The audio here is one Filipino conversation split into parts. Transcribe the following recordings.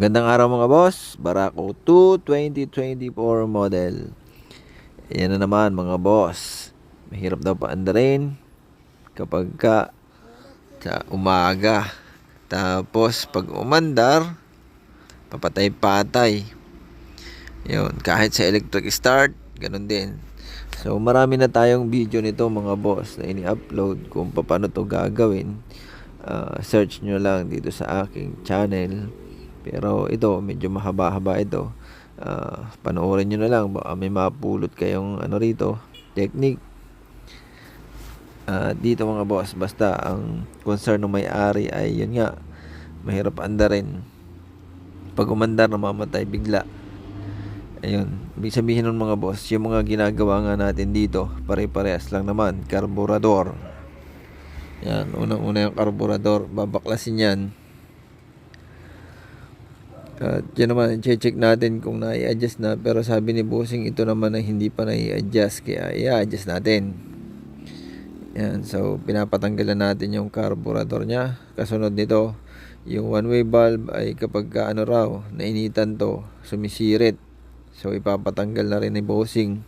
Magandang araw mga boss, Barako 2 2024 model. Ayan na naman mga boss. Mahirap daw paandarin kapag ka sa umaga. Tapos pag umandar, papatay-patay. Yun, kahit sa electric start, ganun din. So marami na tayong video nito mga boss na ini-upload kung paano to gagawin. Ah, search nyo lang dito sa aking channel. Pero ito, medyo mahaba-haba ito. Ah, panoorin nyo na lang. Baka may mapulot kayong ano rito, technique. Ah, dito mga boss, basta ang concern ng may-ari ay yun nga, mahirap andarin. Pag umandar, namamatay bigla. Ayun, ibig sabihin nun mga boss, yung mga ginagawa nga natin dito, pare-parehas lang naman, karburador. Yan, unang-una yung karburador, babaklasin yan. At yan naman, check natin kung na-adjust na. Pero sabi ni Bossing, ito naman ay hindi pa na-adjust. Kaya i-adjust natin. Yan, so pinapatanggalan natin yung carburetor niya. Kasunod nito, yung one-way valve ay kapag ka, ano raw, nainitan to, sumisirit. So ipapatanggal na rin ni Bossing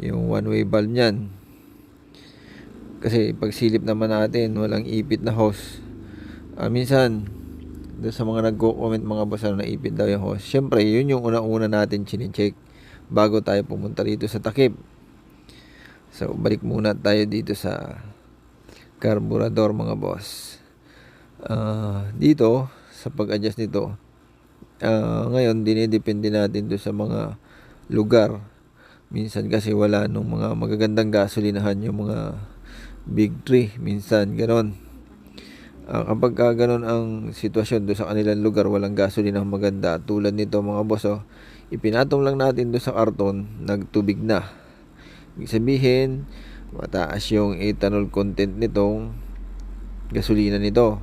yung one-way valve niyan. Kasi pag silip naman natin, walang ipit na hose. Ah, minsan, doon sa mga nagko-comment mga boss na naipit daw yung hose. Siyempre, yun yung una-una natin chine-check bago tayo pumunta dito sa takip. So, balik muna tayo dito sa carburetor mga boss. Ah, dito, sa pag-adjust nito, ah, ngayon, dinidepende natin doon sa mga lugar. Minsan kasi wala nung mga magagandang gasolinahan yung mga big tree. Minsan, ganon. Ah, kapag ka ganun ang sitwasyon doon sa kanilang lugar, walang gasolina maganda. Tulad nito mga boss, oh, ipinatong lang natin doon sa karton, nagtubig na. Ibig sabihin, mataas yung ethanol content nitong gasolina nito.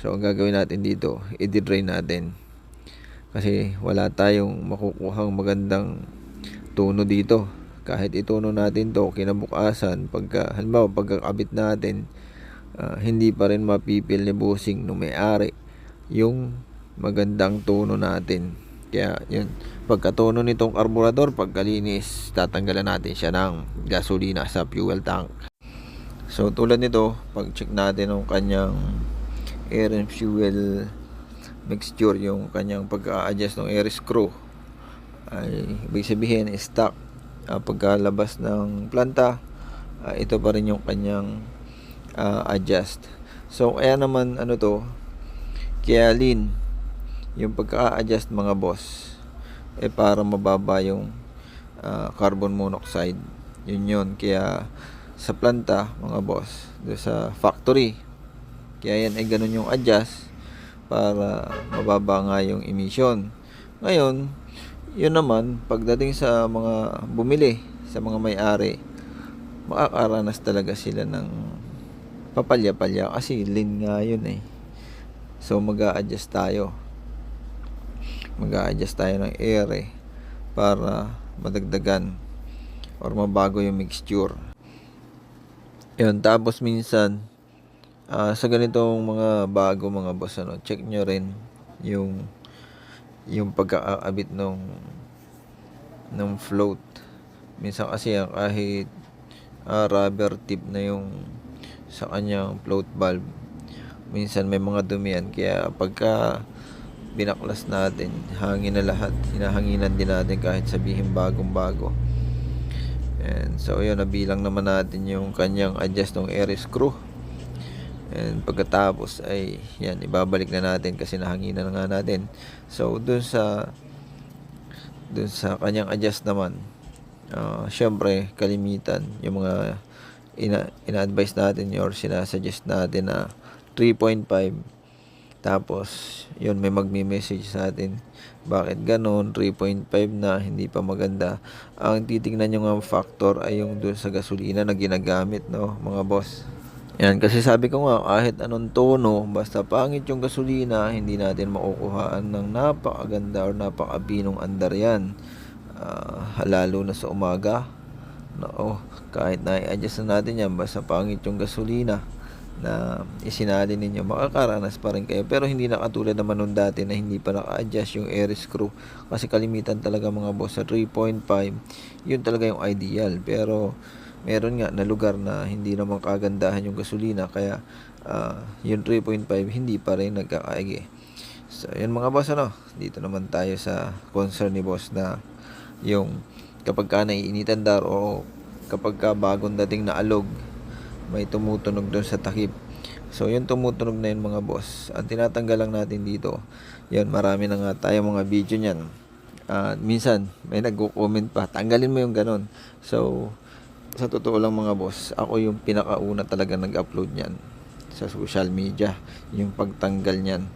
So, ang gagawin natin dito, i-drain natin. Kasi wala tayong makukuhang magandang tono dito. Kahit itono natin to kinabukasan, pagka, halimbawa, pagkakabit natin, ah, hindi pa rin mapipil ni bossing no may-ari yung magandang tono natin. Kaya yun, pagkatono nitong karburador, pagkalinis, tatanggalan natin siya ng gasolina sa fuel tank. So tulad nito, pag check natin ng kanyang air and fuel mixture, yung kanyang pag-a-adjust ng air screw, ay ibig sabihin stock. Ah, pagkalabas ng planta, ah, ito pa rin yung kanyang ah, adjust. So, kaya naman ano to, kaya lean yung pagka-adjust mga boss eh para mababa yung ah, carbon monoxide. Yun yun. Kaya sa planta mga boss, do sa factory, kaya yan ay ganun yung adjust para mababa nga yung emission. Ngayon, yun naman, pagdating sa mga bumili, sa mga may-ari, makakaranas talaga sila ng papalya-palya kasi lean nga yun eh. So mag adjust tayo. mag adjust tayo ng air eh para madagdagan or mabago yung mixture. Yun, tapos minsan ah, sa ganitong mga bago mga boss ano, check nyo rin yung yung pagkakabit ng ng float. Minsan kasi yan, kahit ah, rubber tip na yung sa kanyang float valve. Minsan may mga dumi yan. Kaya pagka binaklas natin, hangin na lahat. Hinahanginan din natin kahit sabihin bagong bago. And so yun, nabilang naman natin yung kanyang adjust ng air screw. And pagkatapos ay yan, ibabalik na natin kasi nahanginan na nga natin. So dun sa dun sa kanyang adjust naman, uh, syempre kalimitan yung mga ina, ina-advise natin or sinasuggest natin na 3.5 tapos yun may magme-message sa atin bakit ganon 3.5 na hindi pa maganda. Ang titingnan nyo nga factor ay yung dun sa gasolina na ginagamit no mga boss. Yan kasi sabi ko nga kahit anong tono basta pangit yung gasolina hindi natin makukuhaan ng napakaganda or napakabinong andar yan. Ah, lalo na sa umaga No, kahit na i-adjust na natin yan, basta pangit yung gasolina, na isinali ninyo, makakaranas pa rin kayo. Pero hindi na naman nung dati na hindi pa naka-adjust yung air screw. Kasi kalimitan talaga mga boss sa 3.5, yun talaga yung ideal. Pero meron nga na lugar na hindi naman kagandahan yung gasolina kaya ah, yung 3.5 hindi pa rin nagkakaigi. So, yun mga boss, ano, dito naman tayo sa concern ni boss na yung kapag ka naiinitan dar o kapag ka bagong dating na alog, may tumutunog doon sa takip. So, yung tumutunog na yun mga boss, ang tinatanggal lang natin dito, yun, marami na nga tayo mga video niyan. At minsan, may nagko-comment pa, tanggalin mo yung ganun. So, sa totoo lang mga boss, ako yung pinakauna talaga nag-upload niyan sa social media, yung pagtanggal niyan.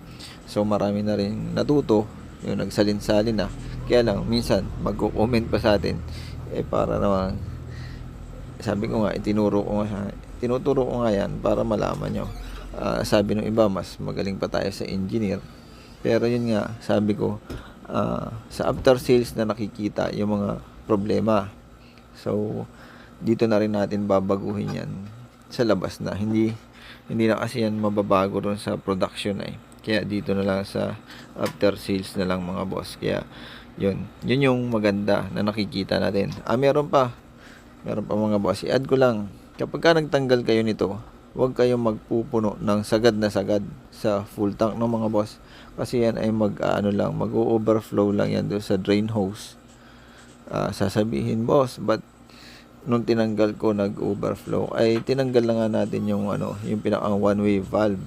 So marami na rin natuto, yung nagsalin-salin na. Kaya lang, minsan, magko-comment pa sa atin, eh para naman, sabi ko nga, itinuro ko nga, tinuturo ko nga yan para malaman nyo. Ah, sabi ng iba, mas magaling pa tayo sa engineer. Pero yun nga, sabi ko, ah, sa after sales na nakikita yung mga problema. So, dito na rin natin babaguhin yan sa labas na. Hindi, hindi na kasi yan mababago ron sa production ay. Kaya dito na lang sa after sales na lang mga boss. Kaya, yun. Yun yung maganda na nakikita natin. Ah, meron pa. Meron pa mga boss. I-add ko lang. Kapag ka nagtanggal kayo nito, huwag kayong magpupuno ng sagad na sagad sa full tank ng mga boss. Kasi yan ay mag, ah, ano lang, mag-overflow lang yan doon sa drain hose. Ah, sasabihin, boss, but nung tinanggal ko nag-overflow, ay tinanggal na nga natin yung, ano, yung pinakang one-way valve.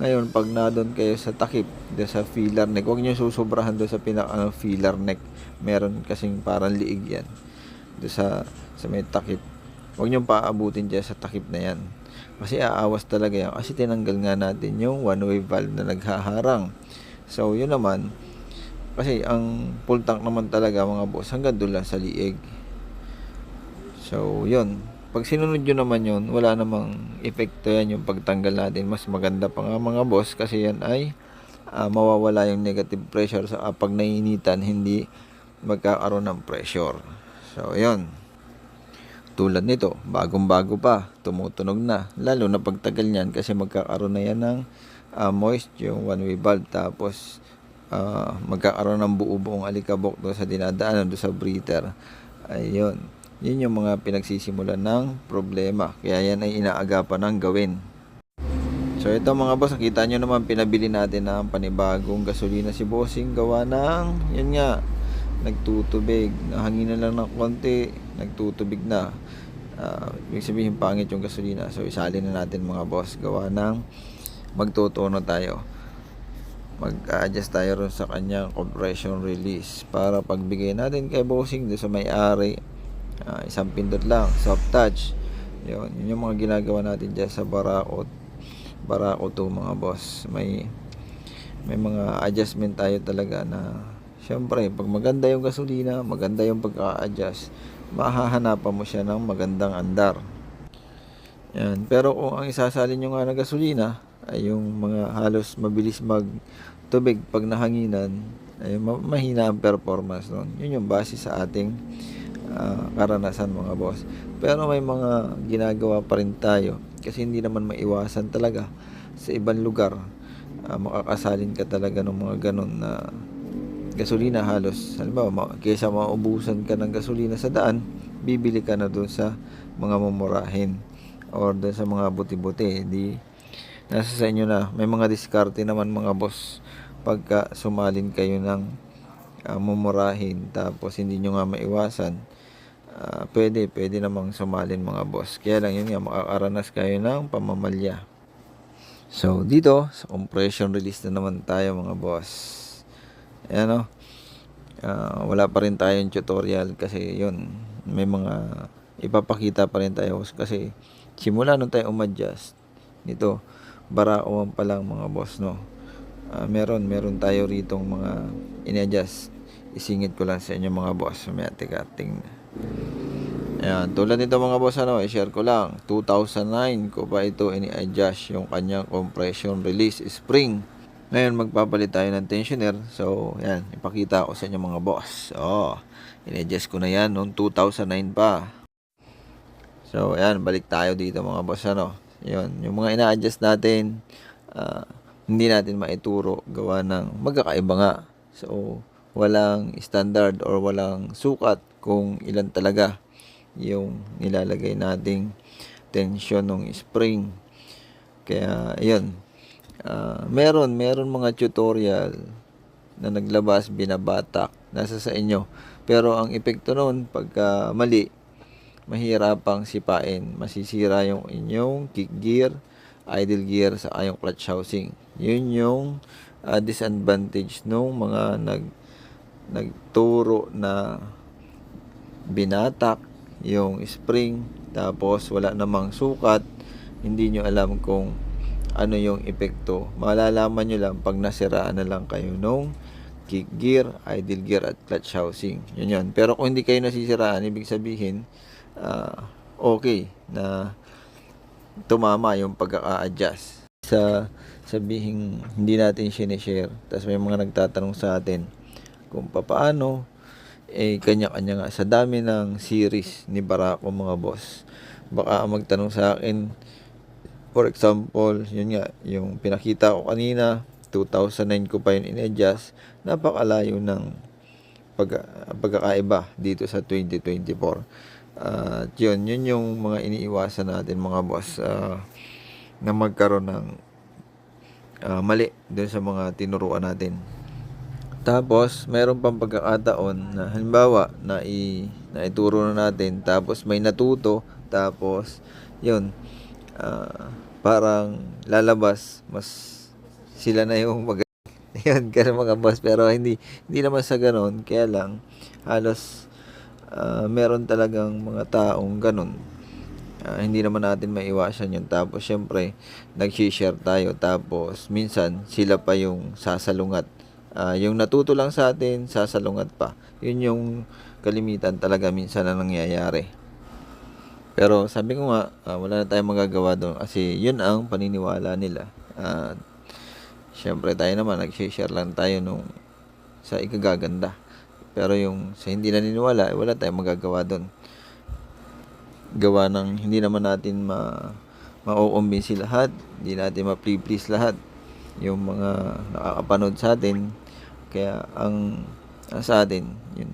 Ngayon, pag na doon kayo sa takip, doon sa filler neck, huwag nyo susobrahan doon sa pinaka ano, filler neck. Meron kasing parang liig yan. Doon sa, sa may takip. Huwag nyo paabutin dyan sa takip na yan. Kasi aawas talaga yan. Kasi tinanggal nga natin yung one-way valve na naghaharang. So, yun naman. Kasi ang full tank naman talaga mga boss, hanggang doon lang sa liig. So, yun. Pag sinunod nyo naman yun, wala namang epekto yan yung pagtanggal natin. Mas maganda pa nga mga boss kasi yan ay ah, mawawala yung negative pressure sa ah, pag nainitan, hindi magkakaroon ng pressure. So, yun. Tulad nito, bagong-bago pa, tumutunog na. Lalo na pagtagal niyan kasi magkakaroon na yan ng ah, moist, yung one-way valve. Tapos, ah, magkakaroon ng buo-buong alikabok doon sa dinadaanan, doon sa breather. Ayun. Yun yung mga pinagsisimulan ng problema. Kaya yan ay inaagapan ng gawin. So ito mga boss, nakita nyo naman pinabili natin ng panibagong gasolina si Bossing gawa ng, yun nga, nagtutubig. Nahanginan lang ng konti, nagtutubig na. Ah, ibig sabihin pangit yung gasolina. So isalin na natin mga boss gawa ng magtutuno tayo. Mag-adjust tayo ron sa kanyang compression release para pagbigay natin kay Bossing doon sa may-ari Ah, isang pindot lang, soft touch. Yun, yun yung mga ginagawa natin dyan sa Barako. Barako to mga boss. May may mga adjustment tayo talaga na syempre, pag maganda yung gasolina, maganda yung pagka-adjust, mahahanapan mo siya ng magandang andar. Yan. Pero kung ang isasalin nyo nga na gasolina, ay yung mga halos mabilis magtubig pag nahanginan, ay ma- mahina ang performance nun. Yun yung base sa ating ah, karanasan mga boss. Pero may mga ginagawa pa rin tayo kasi hindi naman maiwasan talaga sa ibang lugar. Ah, makakasalin ka talaga ng mga ganun na gasolina halos. Halimbawa kaysa maubusan ka ng gasolina sa daan bibili ka na doon sa mga mumurahin or doon sa mga buti-buti. Di nasa sa inyo na. May mga diskarte naman mga boss pagka sumalin kayo ng ah, mumurahin tapos hindi nyo nga maiwasan Ah, pwede, pwede namang sumalin mga boss. Kaya lang yun nga, makakaranas kayo ng pamamalya. So, dito, sa compression release na naman tayo mga boss. Ayan o. Ah, wala pa rin tayong tutorial kasi yun, may mga ipapakita pa rin tayo kasi simula nung tayo umadjust nito, baraoan pa lang mga boss no. Ah, meron, meron tayo ritong mga in-adjust. Isingit ko lang sa inyo mga boss. May teka, tingnan. Ayan, tulad nito mga boss, ano, i-share ko lang. 2009 ko pa ito ini-adjust yung kanyang compression release spring. Ngayon, magpapalit tayo ng tensioner. So, yan, ipakita ko sa inyo mga boss. Oh, in-adjust ko na yan noong 2009 pa. So, ayan, balik tayo dito mga boss, ano. Yun, yung mga ina-adjust natin, ah, hindi natin maituro gawa ng magkakaiba nga. So, walang standard or walang sukat kung ilan talaga yung nilalagay nating tension ng spring. Kaya, ayun. Ah, meron, meron mga tutorial na naglabas, binabatak, nasa sa inyo. Pero ang epekto noon, pagka mali, mahirapang sipain. Masisira yung inyong kick gear, idle gear, sa yung clutch housing. Yun yung ah, disadvantage nung mga nag nagturo na binatak yung spring tapos wala namang sukat hindi nyo alam kung ano yung epekto. Malalaman nyo lang pag nasiraan na lang kayo nung kick gear, idle gear at clutch housing. Yun yun. Pero kung hindi kayo nasisiraan ibig sabihin ah, okay na tumama yung pagkaka-adjust. Sa sabihin hindi natin sinishare tapos may mga nagtatanong sa atin kung papaano eh kanya-kanya nga. Sa dami ng series ni Barako mga boss baka magtanong sa akin for example yun nga yung pinakita ko kanina 2009 ko pa yun in-adjust napakalayo ng pag, pagkakaiba dito sa 2024 at yun yun yung mga iniiwasan natin mga boss ah, na magkaroon ng ah, mali dun sa mga tinuruan natin tapos, mayroon pang pagkakataon na halimbawa na i na ituro na natin tapos may natuto tapos yun ah, parang lalabas mas sila na yung mag yun ganun mga boss pero hindi hindi naman sa ganon kaya lang halos ah, meron talagang mga taong ganun. Ah, hindi naman natin maiwasan yun tapos syempre nag-share tayo tapos minsan sila pa yung sasalungat Ah, yung natuto lang sa atin, sasalungat pa. Yun yung kalimitan talaga minsan na nangyayari. Pero sabi ko nga, ah, wala na tayong magagawa doon kasi yun ang paniniwala nila. At syempre tayo naman, nag-share lang tayo nung sa ikagaganda. Pero yung sa hindi naniniwala, eh, wala tayong magagawa doon. Gawa ng hindi naman natin ma mauumbinsi lahat, hindi natin ma-please lahat yung mga nakakapanood sa atin. Kaya ang ah, sa atin, yun,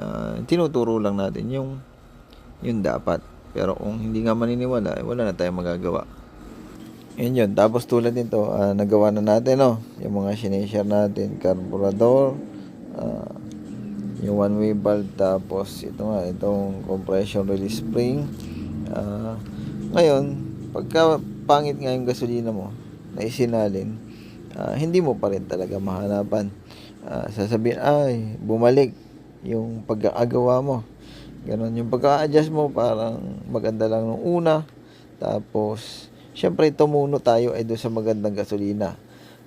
ah, tinuturo lang natin yung yun dapat. Pero kung hindi nga maniniwala, eh, wala na tayong magagawa. Yun yun. Tapos tulad nito, ah, nagawa na natin, no? Yung mga sinishare natin, carburetor, ah, yung one-way valve, tapos ito nga, itong compression release spring. Ah, ngayon, pagka pangit nga yung gasolina mo, na isinalin, ah, hindi mo pa rin talaga mahanapan. Ah, sasabihin, ay, bumalik yung pagkakagawa mo. Ganon, yung pagka-adjust mo, parang maganda lang nung una. Tapos, syempre, tumuno tayo ay doon sa magandang gasolina.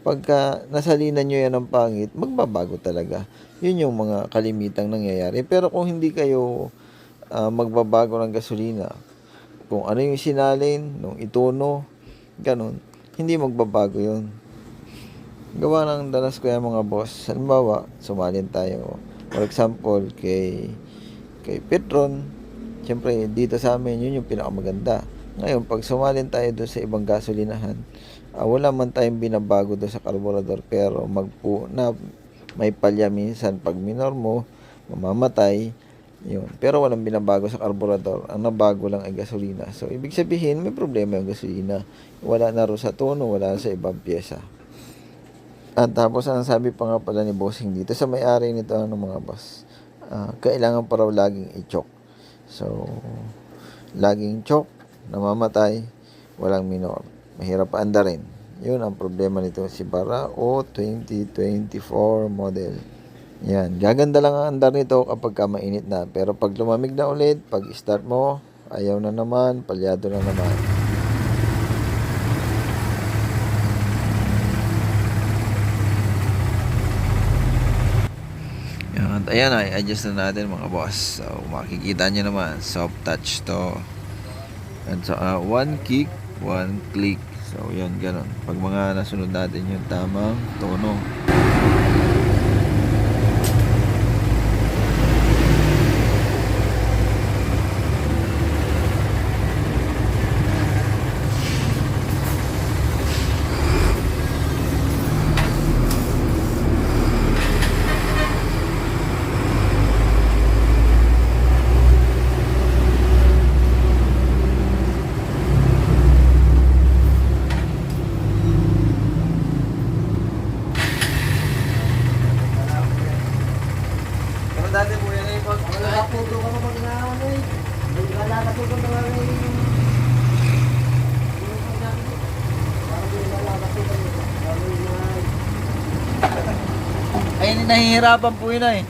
Pagka nasalinan nyo yan ng pangit, magbabago talaga. Yun yung mga kalimitang nangyayari. Pero kung hindi kayo ah, magbabago ng gasolina, kung ano yung sinalin, nung itono, ganon, hindi magbabago yun. Gawa ng danas ko yan mga boss. Halimbawa, sumalin tayo. For example, kay kay Petron, Siyempre, dito sa amin, yun yung pinakamaganda. Ngayon, pag sumalin tayo doon sa ibang gasolinahan, ah, wala man tayong binabago doon sa carburetor, pero magpu na may palya minsan pag minor mo, mamamatay, yun. Pero walang binabago sa carburetor. Ang nabago lang ay gasolina. So, ibig sabihin, may problema yung gasolina. Wala na ro sa tono, wala sa ibang pyesa. At tapos, ang sabi pa nga pala ni Bossing dito, sa may-ari nito, ano mga boss, ah, kailangan pa raw laging i-choke. So, laging choke, namamatay, walang minor. Mahirap andarin. Yun ang problema nito si Barao 2024 model. Yan, gaganda lang ang andar nito kapag ka mainit na. Pero pag lumamig na ulit, pag start mo, ayaw na naman, palyado na naman. Yan, at ayan ay adjust na natin mga boss. So, makikita nyo naman, soft touch to. And so, ah, one kick, one click. So, yun, ganun. Pag mga nasunod natin yung tamang tono. Natuto ka pa pag na ano eh. Hindi ka nakatuto na nga eh. Yung pag natin, parang hindi ka nakatuto. Parang yun na- Ay, nahihirapan po yun ay.